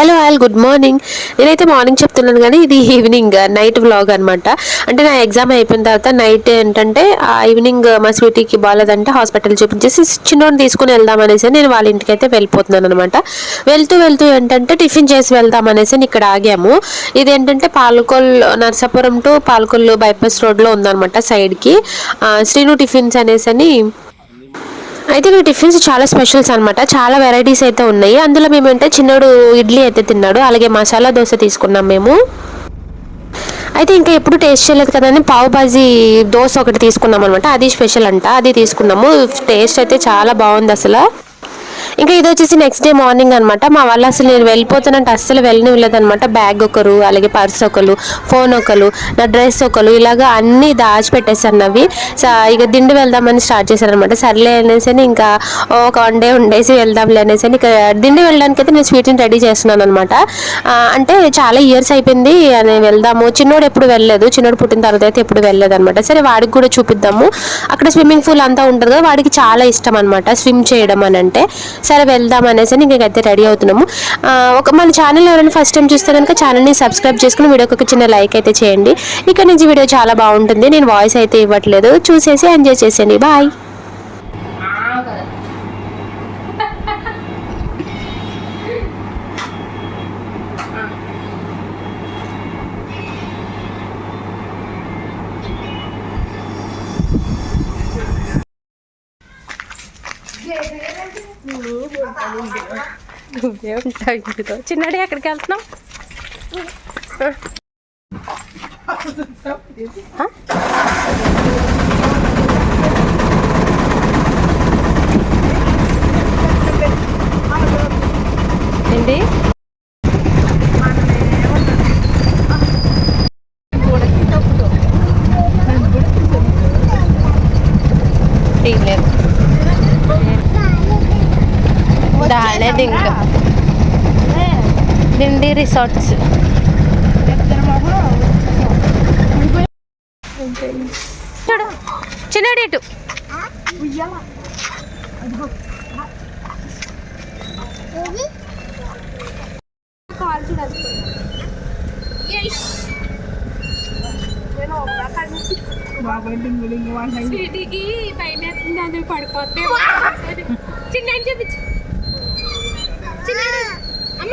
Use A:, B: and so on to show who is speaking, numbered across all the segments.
A: Hello all good morning. నేనైతే morning చెప్తున్నాను కానీ ఇది ఈవినింగ్ నైట్ వ్లాగ్ అనమాట అంటే నా ఎగ్జామ్ అయిపోయిన తర్వాత నైట్ ఏంటంటే ఆ ఈవినింగ్ మా స్వీటీకి బాగాలేదంటే హాస్పిటల్ చూపించేసి చిన్నోని తీసుకుని వెళ్దాం అనేసి నేను వాళ్ళ ఇంటికి అయితే వెళ్ళిపోతున్నాను అనమాట వెళ్తూ వెళ్తూ ఏంటంటే టిఫిన్ చేసి వెళ్దాం అనేసి ఇక్కడ ఆగాము. ఇదేంటంటే పాలకొల్ నర్సాపురం టు పాలకొల్లు బైపాస్ రోడ్లో ఉందనమాట సైడ్కి. శ్రీను టిఫిన్స్ అనేసి అని అయితే ఇవి టిఫిన్స్ చాలా స్పెషల్స్ అనమాట చాలా వెరైటీస్ అయితే ఉన్నాయి. అందులో మేమంటే చిన్నడు ఇడ్లీ అయితే తిన్నాడు. అలాగే మసాలా దోశ తీసుకున్నాం మేము. అయితే ఇంకా ఎప్పుడు టేస్ట్ చేయలేదు కదండి పావు బాజీ దోశ ఒకటి తీసుకున్నాం అనమాట అది స్పెషల్ అంట. అది తీసుకున్నాము. టేస్ట్ అయితే చాలా బాగుంది అసలు. ఇంకా ఇది వచ్చేసి నెక్స్ట్ డే మార్నింగ్ అనమాట మా వాళ్ళు అసలు నేను వెళ్ళిపోతానంటే అస్సలు వెళ్ళనివ్వలేదు అనమాట బ్యాగ్ ఒకరు అలాగే పర్స్ ఒకరు ఫోన్ ఒకరు నా డ్రెస్ ఒకరు ఇలాగా అన్నీ దాచిపెట్టేశాను అవి సో ఇక దిండు వెళ్దామని స్టార్ట్ చేశారనమాట సర్లే అనేసి అని ఇంకా ఒక వన్ డే ఉండేసి వెళ్దాంలే అనేసి అని ఇక దిండి వెళ్ళడానికి అయితే నేను స్వీట్ని రెడీ చేస్తున్నాను అనమాట అంటే చాలా ఇయర్స్ అయిపోయింది అని వెళ్దాము. చిన్నోడు ఎప్పుడు వెళ్ళలేదు. చిన్నోడు పుట్టిన తర్వాత అయితే ఎప్పుడు వెళ్ళలేదు అనమాట సరే వాడికి కూడా చూపిద్దాము. అక్కడ స్విమ్మింగ్ పూల్ అంతా ఉంటుంది కదా వాడికి చాలా ఇష్టం అనమాట స్విమ్ చేయడం అని అంటే. సరే వెళ్దాం అనేసి ఇంకైతే రెడీ అవుతున్నాము. ఒక మన ఛానల్ ఎవరైనా ఫస్ట్ టైం చూస్తే కనుక ఛానల్ని సబ్స్క్రైబ్ చేసుకుని వీడియోకి ఒక చిన్న లైక్ అయితే చేయండి. ఇక్కడ నుంచి వీడియో చాలా బాగుంటుంది. నేను వాయిస్ అయితే ఇవ్వట్లేదు. చూసేసి ఎంజాయ్ చేసేయండి. బాయ్ నువ్వే చిన్నడి ఎక్కడికి వెళ్తున్నావు ఏంటి తీయలేదు దాలేదు ఇంకా దిండి రిసార్ట్స్ చూడు చిన్నడి ఇటు
B: స్వీటీకి భయం వేస్తుంది అది పడిపోతే చిన్న చూపించు. చిన్న అమ్మ!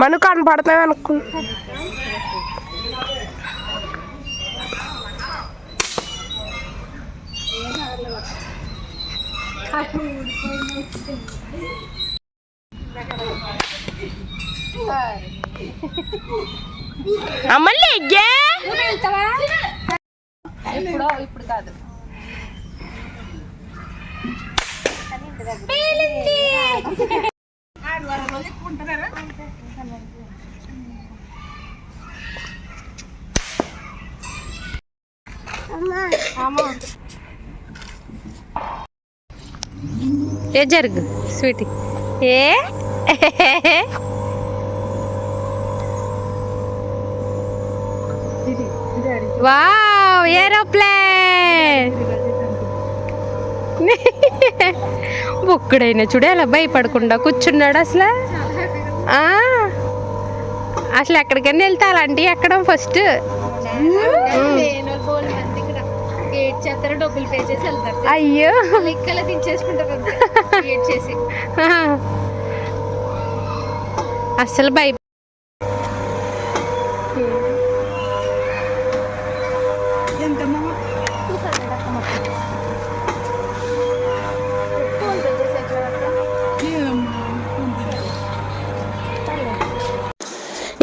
C: మనకు కనపడతాయి అనుకు అమ్మలే
B: ఎప్పుడో ఇప్పుడు కాదు.
A: ఏ జరుగు స్వీటీ. ఏ? వావ్. ఏరోప్లేన్. ఒక్కడైనా చూడే అలా భయపడకుండా కూర్చున్నాడు అసలు. ఆ, అసలు ఎక్కడికైనా వెళ్తే అలాంటివి ఎక్కడం ఫస్ట్?
B: అయ్యో.
C: లెక్కలు దించేసుకుంటారు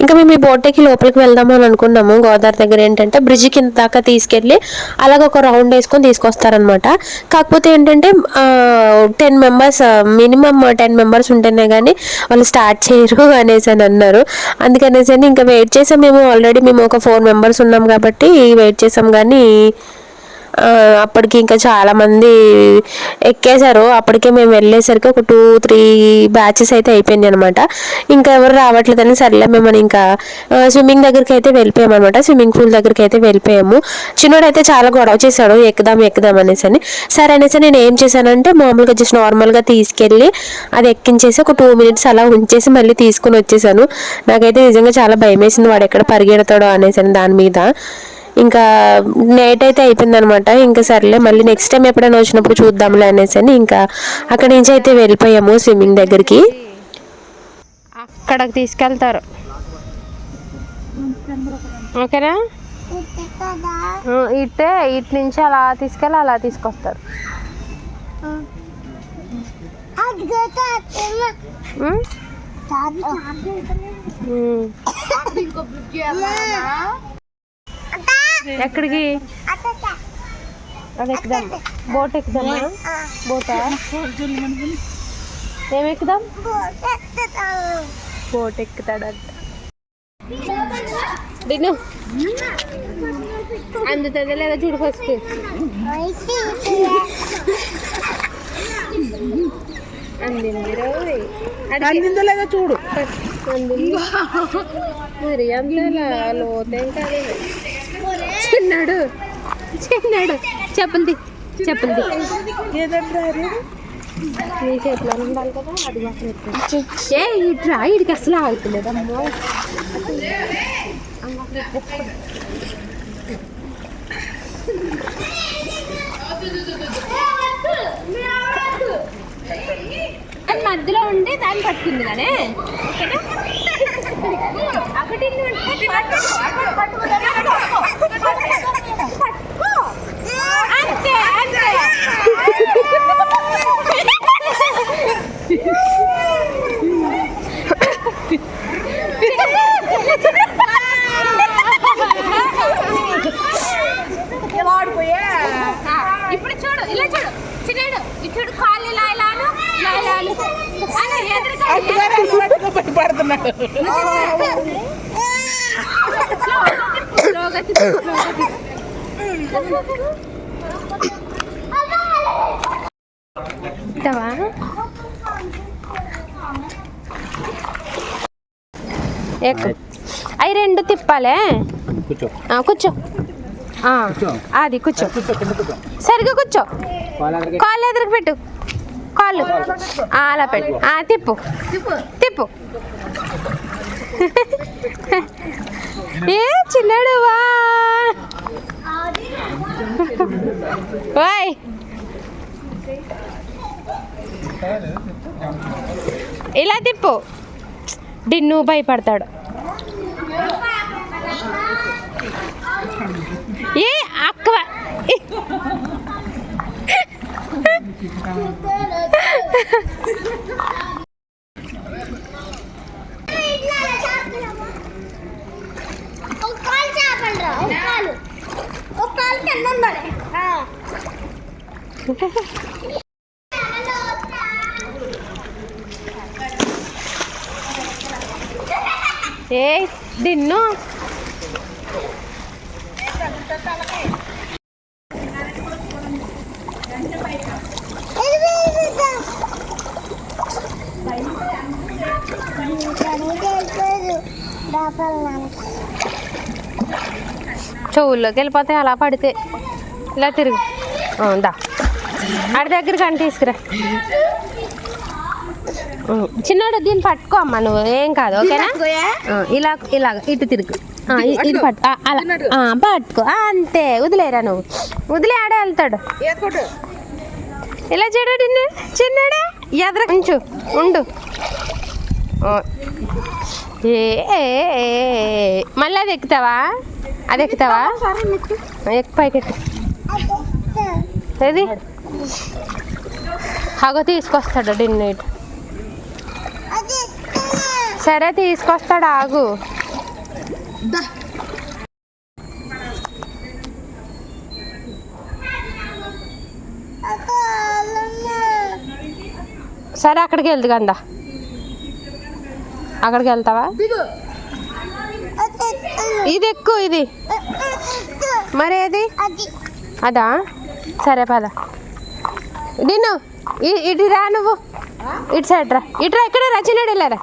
A: ఇంకా మేము ఈ బోట్కి లోపలికి వెళ్దాము అని అనుకున్నాము. గోదావరి దగ్గర ఏంటంటే బ్రిడ్జ్ కింద దాకా తీసుకెళ్ళి అలాగ ఒక రౌండ్ వేసుకొని తీసుకొస్తారనమాట కాకపోతే ఏంటంటే ten members minimum ten members ఉంటేనే కానీ వాళ్ళు స్టార్ట్ చేయరు అనేసి అని అన్నారు. అందుకనేసి అని ఇంకా వెయిట్ చేసాం. మేము ఆల్రెడీ మేము ఒక ఫోర్ మెంబర్స్ ఉన్నాం కాబట్టి వెయిట్ చేసాం. కానీ అప్పటికి ఇంకా చాలామంది ఎక్కేశారు. అప్పటికే మేము వెళ్ళేసరికి ఒక టూ త్రీ బ్యాచెస్ అయితే అయిపోయింది అనమాట ఇంకా ఎవరు రావట్లేదని సర్లే మేము ఇంకా స్విమ్మింగ్ దగ్గరికి అయితే వెళ్ళిపోయాము అనమాట స్విమ్మింగ్ పూల్ దగ్గరికి అయితే వెళ్ళిపోయాము. చిన్నోడు అయితే చాలా గొడవ చేశాడు. ఎక్కుదాం ఎక్కుదాం అనేసి అని సరే అనేసి నేను ఏం చేశానంటే మామూలుగా జస్ట్ నార్మల్గా తీసుకెళ్ళి అది ఎక్కించేసి ఒక టూ మినిట్స్ అలా ఉంచేసి మళ్ళీ తీసుకుని వచ్చేసాను. నాకైతే నిజంగా చాలా భయం వేసింది వాడు ఎక్కడ పరిగెడతాడో అనేసి అని దాని మీద. ఇంకా నైట్ అయితే అయిపోయింది అనమాట ఇంకా సర్లే మళ్ళీ నెక్స్ట్ టైం ఎప్పుడైనా వచ్చినప్పుడు చూద్దాంలే అనేసి అని ఇంకా అక్కడి నుంచి అయితే వెళ్ళిపోయాము స్విమ్మింగ్ దగ్గరికి.
B: అక్కడికి తీసుకెళ్తారు. ఓకేనా? ఆ, ఇటే ఇటు నుంచి అలా తీసుకెళ్ళి అలా తీసుకొస్తారు. ఉమ్? ఎక్కడికి? అది ఎక్కుదాం. బోట్ ఎక్కుదామా? బోటా? ఏం ఎక్కుదాం? బోట్ ఎక్కుతాడంట. డిను అందుతుంది లేదా చూడు ఫస్ట్? అందింది
D: లేదో చూడు?
B: అందింది. మరి అందులో లోతేం కాదు. చిన్నాడు? చిన్నాడు. చెప్పుంది చెప్పుంది నీ చేతిలో ఉండాలి కదా అది మాత్రం ఏ ఇట్రా ఇడికి అసలు ఆగుతలేదు అమ్మో.
C: అది మధ్యలో ఉండి దాన్ని పట్టుకుంది కానీ. ఓకేనా? ఒకటి ఇన్ని ఉంటే పట్టుకో. పట్టుకో. అంతే అంతే ఆ, ఇప్పుడు చూడు ఇలా చూడు చిన్నాడు ఇటు చూడు కాళ్ళు ఇలా ఇలాను ఇలా ఇలాను అలా ఎదురుగా
B: ఇస్తావా అవి రెండు తిప్పాలే?
D: కూర్చో.
B: ఆ, కూర్చో. ఆ, అది కూర్చో. సరిగ్గా కూర్చో. కాళ్ళు ఎదురుకు పెట్టు. కాళ్ళు ఆ, అలా పెట్టు. ఆ, తిప్పు. తిప్పు. ఏ చిన్నాడు వా. వాయ్ ఇలా తిప్పు. డిన్ను భయపడతాడు. ఏ అక్క
E: ఒక కాలు చేపలు రా ఒక కాలు ఒక కాలు కింద ఉండాలి ఆ.
B: ఏ డిన్ను చెవుల్లోకి వెళ్ళిపోతాయి అలా పడితే ఇలా తిరుగు. ఆ, దా. ఆడి దగ్గర కానీ తీసుకురా. చిన్నోడు దీన్ని పట్టుకో అమ్మా నువ్వు ఏం కాదు ఓకేనా? ఇలా ఇలా ఇటు తిరుగు. ఇది పట్టు. అలా. పట్టుకో. అంతే వదిలేరా నువ్వు? వదిలే ఆడే వెళ్తాడు. ఇలా చూడు చిన్నాడా? ఎదర ఉంచు ఉండు. ఏ. మళ్ళీ అది ఎక్కుతావా? అది ఎక్కుతావా? ఎక్కు. పైకి ఎక్కు ఏది? అగో తీసుకొస్తాడు
E: అది
B: సరే తీసుకొస్తాడు ఆగు. సరే అక్కడికి వెళ్దు కందా అక్కడికి వెళ్తావా? ఇది ఎక్కువ ఇది. మరి ఏది
E: అది.
B: అదా? సరే పద. నిన్ను ఇటు రా నువ్వు. ఇటు సైడ్ రా. ఇటు రా ఇక్కడ రా చిన్నడు వెళ్ళారా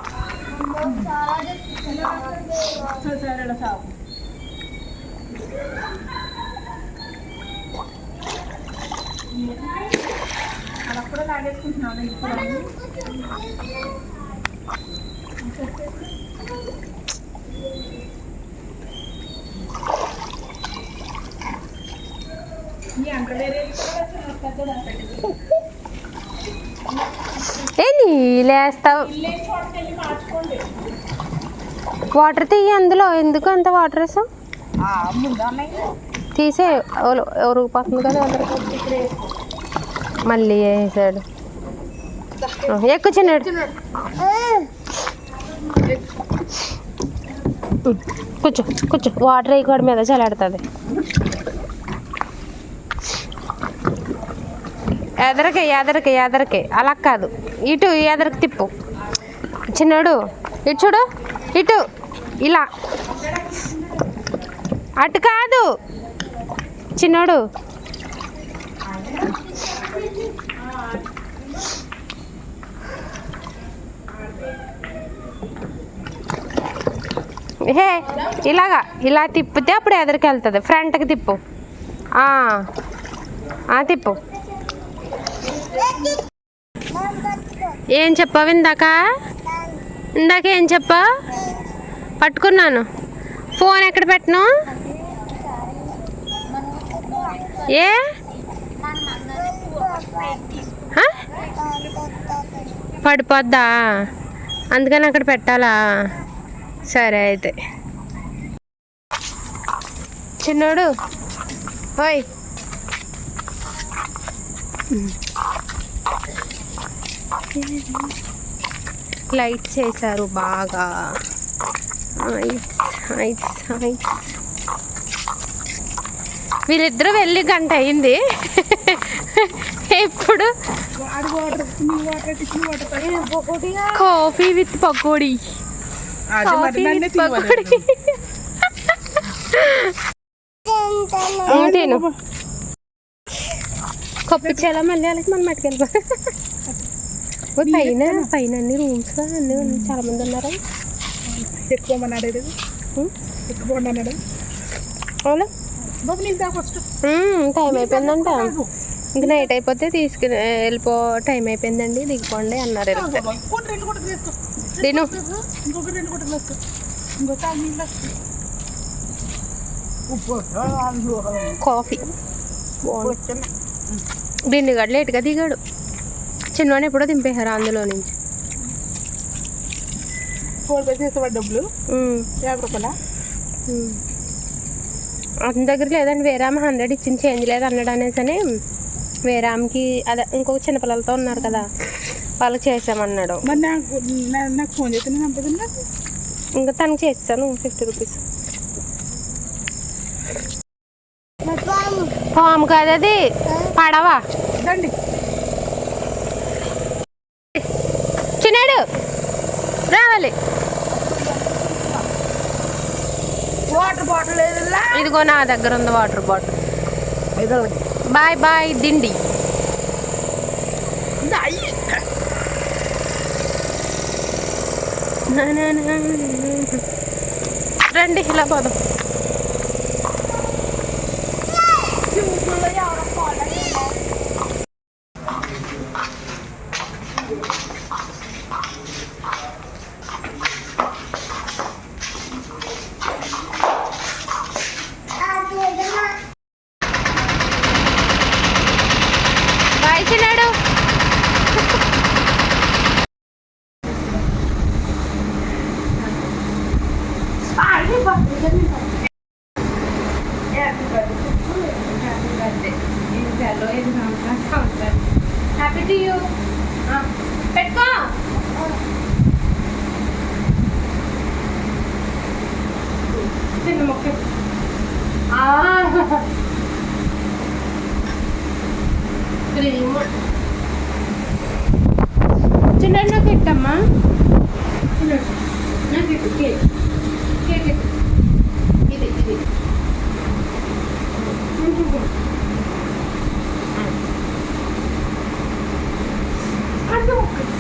B: ఏ నీళ్ళేస్తావు వాటర్ తీయి అందులో. ఎందుకు అంత వాటర్ వేసావు? తీసే. ఎవరు పోతుంది కదా అందరికి? మళ్ళీ వేసాడు. ఎక్కు చిన్నాడు. కూర్చో కూర్చో. వాటర్ వేయకూడదు మీద చలాడుతుంది ఎదరకే ఎదరకే ఎదరకే. అలా కాదు. ఇటు ఎదరికి తిప్పు. చిన్నాడు ఇటు చూడు ఇటు ఇలా. అటు కాదు. చిన్నోడు. హే ఇలాగా ఇలా తిప్పితే అప్పుడు ఎదరికి వెళ్తుంది ఫ్రంట్కి తిప్పు. తిప్పు. ఏం చెప్పావు ఇందాక? ఇందాక ఏం చెప్పావు? పట్టుకున్నాను. ఫోన్ ఎక్కడ పెట్టను? ఏ? పడిపోద్దా? అందుకని అక్కడ పెట్టాలా? సరే అయితే. చిన్నోడు ఓయ్. లైట్స్ వేసారు బాగా. వీళ్ళిద్దరూ వెళ్ళి గంట అయింది. ఇప్పుడు కాఫీ విత్ పకోడీ. పకోడీ. తిను. కప్పించేలా మళ్ళీ వాళ్ళకి మనం మట్టుకెళ్ళిపో ఓ, పైన పైన అన్ని రూమ్స్ అన్ని ఉన్నాయి. చాలా మంది ఉన్నారు.
D: ఎక్కువ అన్నాడు
B: అవునా?
D: బాబు నేను ఫస్ట్
B: టైం అయిపోయిందంట. ఇంక నైట్ అయిపోతే తీసుకుని వెళ్ళిపో. టైం అయిపోయిందండి. దిగిపోండి అన్నారు తిను. కాఫీ బాగుంది దీన్ని గడ లేట్గా దిగాడు. చిన్నవాడిని ఎప్పుడో దింపేశారు అందులో నుంచి.
D: డబ్బులు? యాభై రూపాయల.
B: అతని దగ్గర లేదండి వేరే ఆమె హండ్రెడ్ ఇచ్చింది చేంజ్ లేదు అన్నాడు అనేసి అని వేరే ఆమెకి అదే ఇంకొక చిన్నపిల్లలతో ఉన్నారు కదా వాళ్ళకి చేసామన్నాడు
D: నాకు ఫోన్ చేస్తే
B: ఇంకా తనకి చేస్తాను ఫిఫ్టీ రూపీస్. పాము. కాదు అది. పడవా?
D: దండి
B: చిన్నాడు రావాలి.
D: వాటర్ బాటిల్
B: ఇదిగో నా దగ్గర ఉంది వాటర్ బాటిల్. బాయ్ బాయ్ దిండి. రండి ఇలా పోదాం. హ్యాపీ టు యూ పెట్టుకో చిన్న మొక్క క్రీమ్ చిన్న నాకు ఎట్టమ్మా చిన్న నాకు ఎట్టు కేక్ కేక్ ఇది ఇది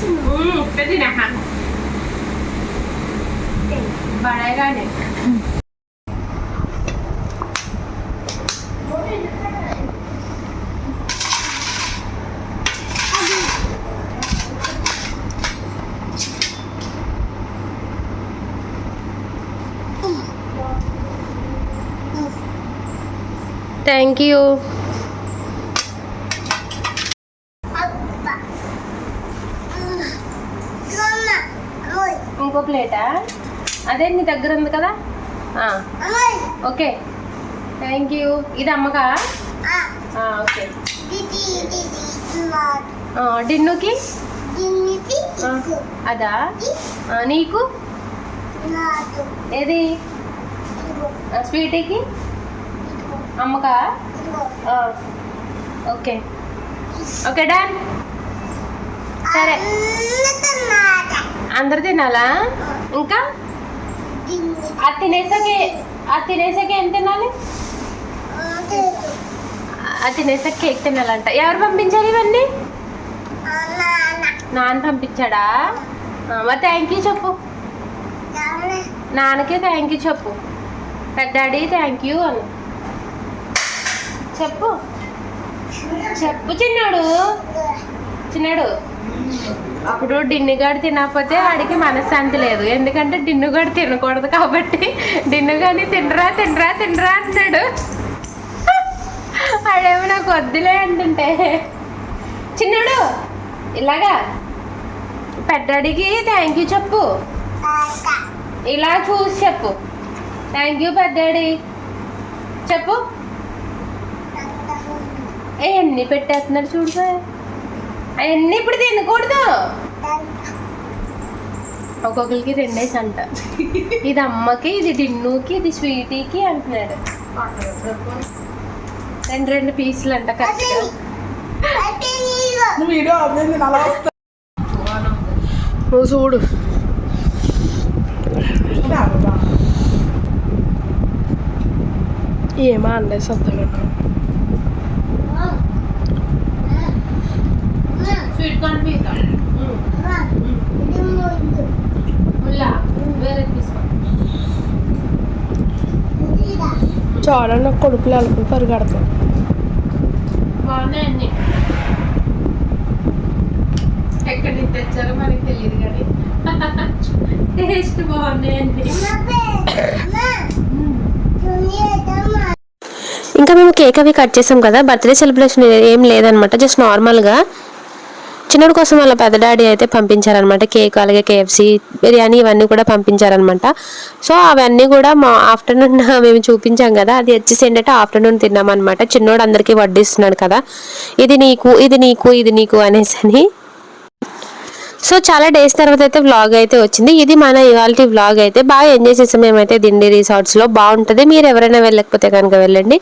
B: 음, 빼지 나가. 말해가네. థ్యాంక్ యూ ఇంకో ప్లేటా? అదే నీ దగ్గర ఉంది కదా? ఓకే. థ్యాంక్ యూ ఇది అమ్మకా? ఓకే. డిన్నుకి? అదా? నీకు? ఏది? స్వీటీకి? అమ్మకా ఓకే. ఓకే డాన్. సరే. అందరు తినాలా? ఇంకా? అది తినేసాకే అది తినేసాక ఏం తినాలి? అది తినేసాక కేక్ తినాలంట. ఎవరు పంపించారు ఇవన్నీ? నాన్న పంపించాడా? మరి థ్యాంక్ యూ చెప్పు. నాన్నకే థ్యాంక్ యూ చెప్పు. పెద్దాడి థ్యాంక్ యూ అని. చెప్పు. చెప్పు చిన్నాడు. చిన్నాడు. అప్పుడు డిన్నుగాడు తినకపోతే వాడికి మనశ్శాంతి లేదు. ఎందుకంటే డిన్నుగాడు తినకూడదు కాబట్టి డిన్నుగాని తినరా తినరా తినరా అంటాడు. వాడేమో నాకు వద్దులే అంటుంటే. చిన్నాడు ఇలాగా పెద్దడికి థ్యాంక్ యూ చెప్పు. ఇలా చూసి చెప్పు. థ్యాంక్ యూ పెద్దాడి. చెప్పు. ఏ ఎన్ని పెట్టేస్తున్నాడు చూడు అవన్నీ ఇప్పుడు తినకూడదు. ఒక్కొక్కరికి రెండేసి అంట ఇది అమ్మకి ఇది డిన్నుకి ఇది స్వీటీకి అంటున్నాడు రెండు రెండు పీసులు అంట
D: నువ్వు
A: చూడు. ఏమో అండే సత్తగా చాలా నాకు కొడుకులు అనుకుని పరిగెడతాను
B: బాగున్నాయి అన్ని ఎక్కడి నుంచి తెచ్చారో మనకి తెలియదు కానీ. టేస్ట్ బాగున్నాయి అన్ని
A: ఇంకా మేము కేక్ అవి కట్ చేసాం కదా బర్త్డే సెలబ్రేషన్ ఏం లేదనమాట జస్ట్ నార్మల్గా చిన్నడు కోసం వాళ్ళ పెద్ద డాడీ అయితే పంపించారనమాట కేక్ అలాగే కేఎఫ్సి బిర్యానీ ఇవన్నీ కూడా పంపించారనమాట సో అవన్నీ కూడా మా ఆఫ్టర్నూన్ మేము చూపించాం కదా అది వచ్చేసి ఏంటంటే ఆఫ్టర్నూన్ తిన్నామన్నమాట. చిన్నోడు అందరికీ వడ్డిస్తున్నాడు కదా. ఇది నీకు ఇది నీకు ఇది నీకు అనేసి అని సో చాలా డేస్ తర్వాత అయితే వ్లాగ్ అయితే వచ్చింది. ఇది మన ఇవాళ వ్లాగ్ అయితే. బాగా ఎంజాయ్ చేసాం మేమైతే దిండి రిసార్ట్స్లో. బాగుంటుంది. మీరు ఎవరైనా వెళ్ళకపోతే కనుక వెళ్ళండి.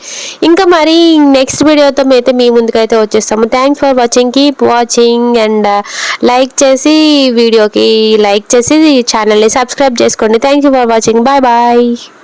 A: ఇంకా మరి నెక్స్ట్ వీడియోతో అయితే మీ ముందుకైతే వచ్చేస్తాము. Thanks for watching keep watching and like చేసి వీడియోకి లైక్ చేసి ఛానల్ని సబ్స్క్రైబ్ చేసుకోండి. Thank you for watching bye bye